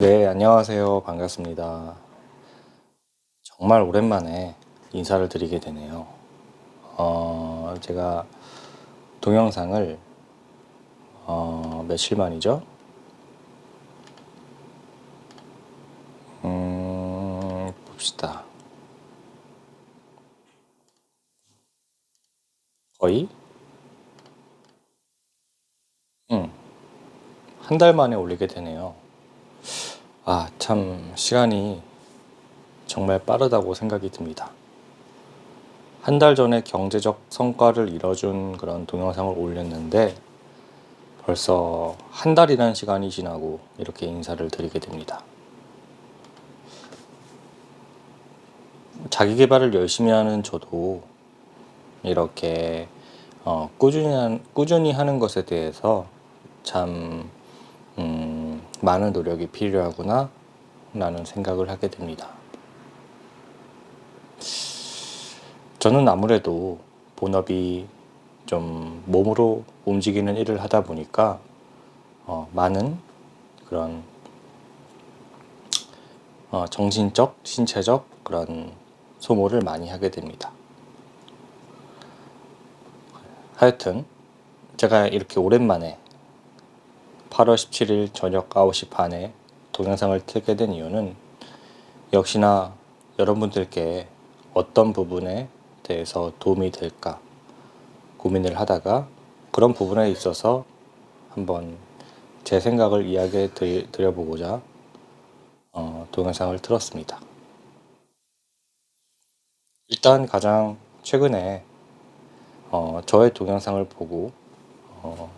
네, 안녕하세요. 반갑습니다. 정말 오랜만에 인사를 드리게 되네요. 어, 제가 동영상을 어, 며칠 만이죠? 음, 봅시다. 거의 음, 한달 만에 올리게 되네요. 아, 참 시간이 정말 빠르다고 생각이 듭니다. 한 달 전에 경제적 성과를 이뤄준 그런 동영상을 올렸는데 벌써 한 달이라는 시간이 지나고 이렇게 인사를 드리게 됩니다. 자기 개발을 열심히 하는 저도 이렇게 어, 꾸준히, 한- 꾸준히 하는 것에 대해서 참 음, 많은 노력이 필요하구나 라는 생각을 하게 됩니다. 저는 아무래도 본업이 좀 몸으로 움직이는 일을 하다 보니까 어, 많은 그런 어, 정신적, 신체적 그런 소모를 많이 하게 됩니다. 하여튼 제가 이렇게 오랜만에 8월 17일 저녁 9시 반에 동영상을 틀게 된 이유는 역시나 여러분들께 어떤 부분에 대해서 도움이 될까 고민을 하다가 그런 부분에 있어서 한번 제 생각을 이야기해 드려보고자 어, 동영상을 틀었습니다. 일단 가장 최근에 어, 저의 동영상을 보고 어,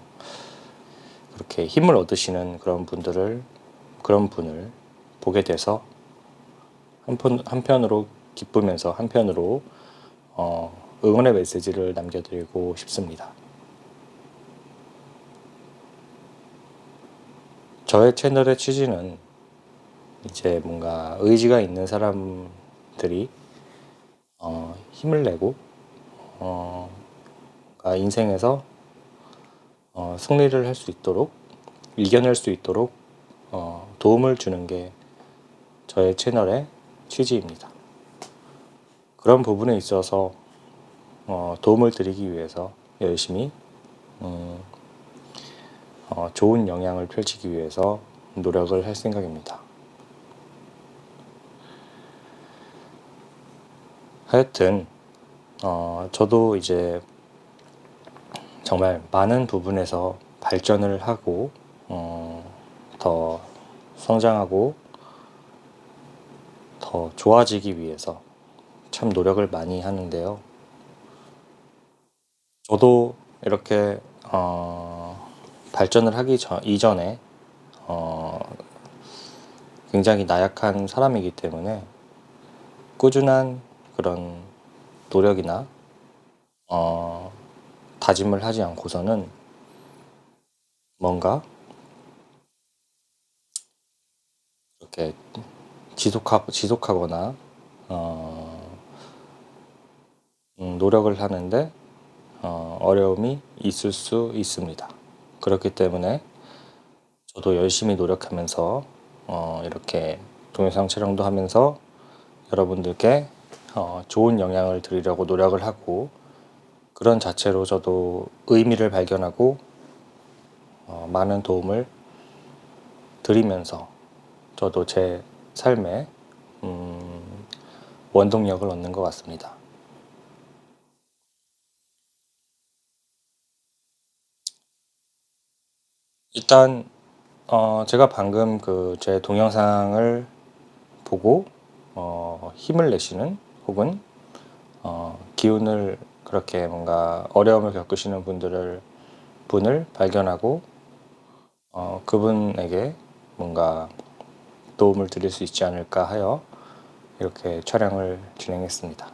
그렇게 힘을 얻으시는 그런 분들을 그런 분을 보게 돼서 한편 한편으로 기쁘면서 한편으로 어, 응원의 메시지를 남겨드리고 싶습니다. 저의 채널의 취지는 이제 뭔가 의지가 있는 사람들이 어, 힘을 내고 어, 인생에서 어, 승리를 할 수 있도록 이겨낼 수 있도록 어, 도움을 주는 게 저의 채널의 취지입니다. 그런 부분에 있어서 어, 도움을 드리기 위해서 열심히 음, 어, 좋은 영향을 펼치기 위해서 노력을 할 생각입니다. 하여튼 어, 저도 이제 정말 많은 부분에서 발전을 하고 어, 더 성장하고 더 좋아지기 위해서 참 노력을 많이 하는데요. 저도 이렇게 어, 발전을 하기 전, 이전에 어, 굉장히 나약한 사람이기 때문에 꾸준한 그런 노력이나 어, 다짐을 하지 않고서는 뭔가 이렇게 지속하, 지속하거나 어, 음, 노력을 하는데 어, 어려움이 있을 수 있습니다. 그렇기 때문에 저도 열심히 노력하면서 어, 이렇게 동영상 촬영도 하면서 여러분들께 어, 좋은 영향을 드리려고 노력을 하고 그런 자체로 저도 의미를 발견하고 어, 많은 도움을 드리면서 저도 제 삶에 음, 원동력을 얻는 것 같습니다. 일단 어, 제가 방금 그 제 동영상을 보고 어, 힘을 내시는 혹은 어, 기운을 그렇게 뭔가 어려움을 겪으시는 분들을 분을 발견하고 어, 그분에게 뭔가 도움을 드릴 수 있지 않을까 하여 이렇게 촬영을 진행했습니다.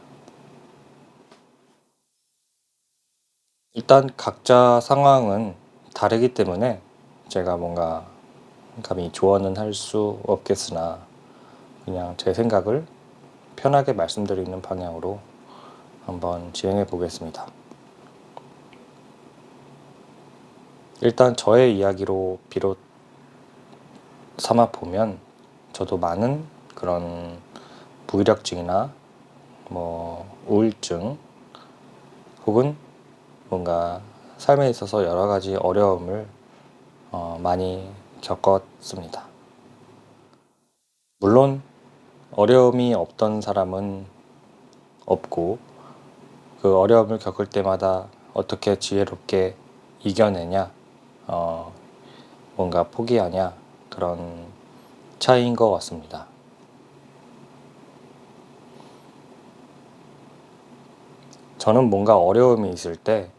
일단 각자 상황은 다르기 때문에 제가 뭔가 감히 조언은 할 수 없겠으나 그냥 제 생각을 편하게 말씀드리는 방향으로 한번 진행해 보겠습니다. 일단 저의 이야기로 비롯 삼아 보면 저도 많은 그런 무기력증이나 뭐 우울증 혹은 뭔가 삶에 있어서 여러 가지 어려움을 어, 많이 겪었습니다. 물론 어려움이 없던 사람은 없고 그 어려움을 겪을 때마다 어떻게 지혜롭게 이겨내냐, 어, 뭔가 포기하냐 그런 차이인 것 같습니다. 저는 뭔가 어려움이 있을 때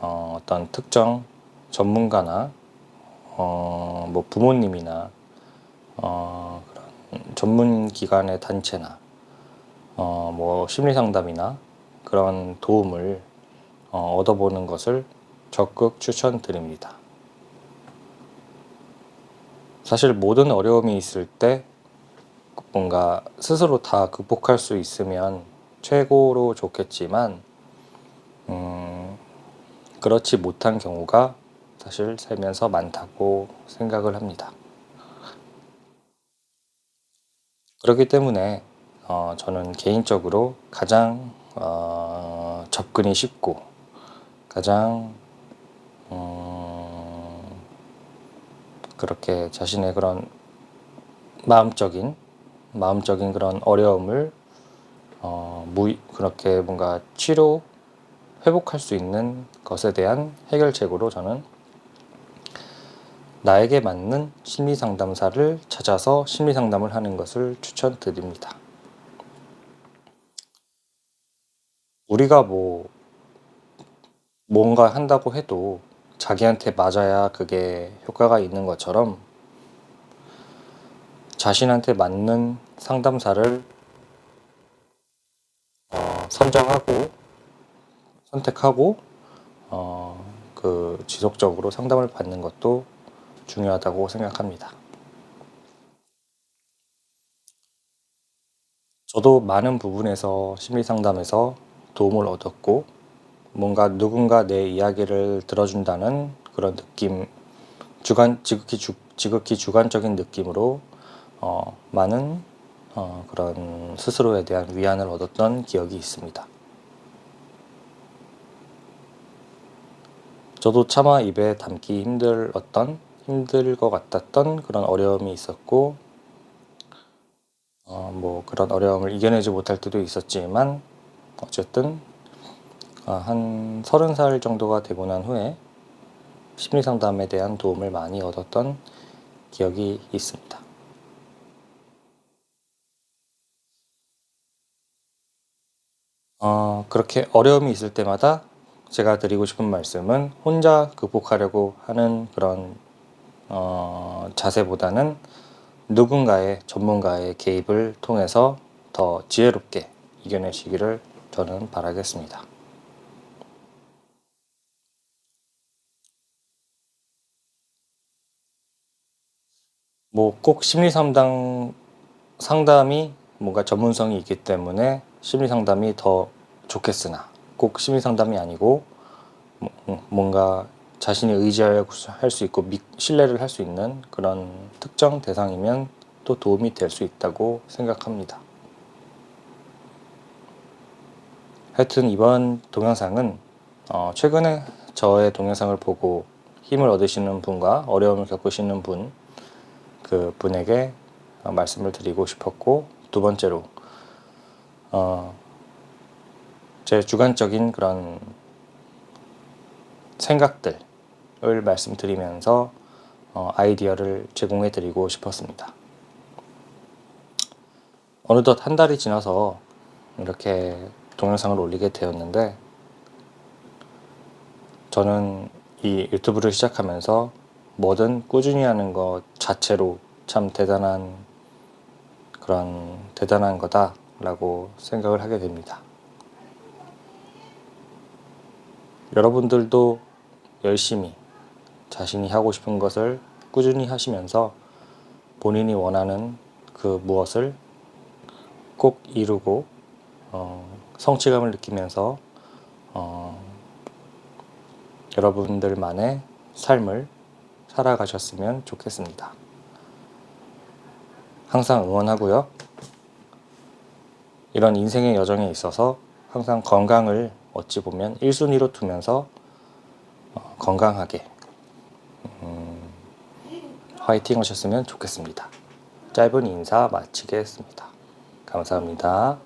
어, 어떤 특정 전문가나 어, 뭐 부모님이나 어, 그런 전문 기관의 단체나 어, 뭐 심리 상담이나 그런 도움을 어, 얻어보는 것을 적극 추천드립니다. 사실 모든 어려움이 있을 때 뭔가 스스로 다 극복할 수 있으면 최고로 좋겠지만 음, 그렇지 못한 경우가 사실 살면서 많다고 생각을 합니다. 그렇기 때문에 어, 저는 개인적으로 가장 어, 접근이 쉽고 가장 음, 그렇게 자신의 그런 마음적인 마음적인 그런 어려움을 어, 무 그렇게 뭔가 치료 회복할 수 있는 것에 대한 해결책으로 저는 나에게 맞는 심리 상담사를 찾아서 심리 상담을 하는 것을 추천드립니다. 우리가 뭐 뭔가 한다고 해도 자기한테 맞아야 그게 효과가 있는 것처럼 자신한테 맞는 상담사를 어, 선정하고 선택하고 어, 그 지속적으로 상담을 받는 것도 중요하다고 생각합니다. 저도 많은 부분에서 심리 상담에서 도움을 얻었고 뭔가 누군가 내 이야기를 들어준다는 그런 느낌 주관 지극히 주, 지극히 주관적인 느낌으로 어, 많은 어, 그런 스스로에 대한 위안을 얻었던 기억이 있습니다. 저도 차마 입에 담기 힘들었던 힘들 것 같았던 그런 어려움이 있었고 어, 뭐 그런 어려움을 이겨내지 못할 때도 있었지만 어쨌든 어, 한 서른 살 정도가 되고 난 후에 심리 상담에 대한 도움을 많이 얻었던 기억이 있습니다. 어, 그렇게 어려움이 있을 때마다 제가 드리고 싶은 말씀은 혼자 극복하려고 하는 그런 어, 자세보다는 누군가의 전문가의 개입을 통해서 더 지혜롭게 이겨내시기를 저는 바라겠습니다. 뭐 꼭 심리 상담 상담이 뭔가 전문성이 있기 때문에 심리 상담이 더 좋겠으나 꼭 심리 상담이 아니고 뭐, 음, 뭔가 자신이 의지할 수 있고 신뢰를 할 수 있는 그런 특정 대상이면 또 도움이 될 수 있다고 생각합니다. 하여튼 이번 동영상은 어 최근에 저의 동영상을 보고 힘을 얻으시는 분과 어려움을 겪으시는 분, 그 분에게 말씀을 드리고 싶었고, 두 번째로, 어, 제 주관적인 그런 생각들을 말씀드리면서 어, 아이디어를 제공해 드리고 싶었습니다. 어느덧 한 달이 지나서 이렇게 동영상을 올리게 되었는데 저는 이 유튜브를 시작하면서 뭐든 꾸준히 하는 것 자체로 참 대단한 그런 대단한 거다라고 생각을 하게 됩니다. 여러분들도 열심히 자신이 하고 싶은 것을 꾸준히 하시면서 본인이 원하는 그 무엇을 꼭 이루고 어, 성취감을 느끼면서 어, 여러분들만의 삶을 살아가셨으면 좋겠습니다. 항상 응원하고요. 이런 인생의 여정에 있어서 항상 건강을 어찌 보면 1순위로 두면서 어, 건강하게 음, 화이팅 하셨으면 좋겠습니다. 짧은 인사 마치겠습니다. 감사합니다.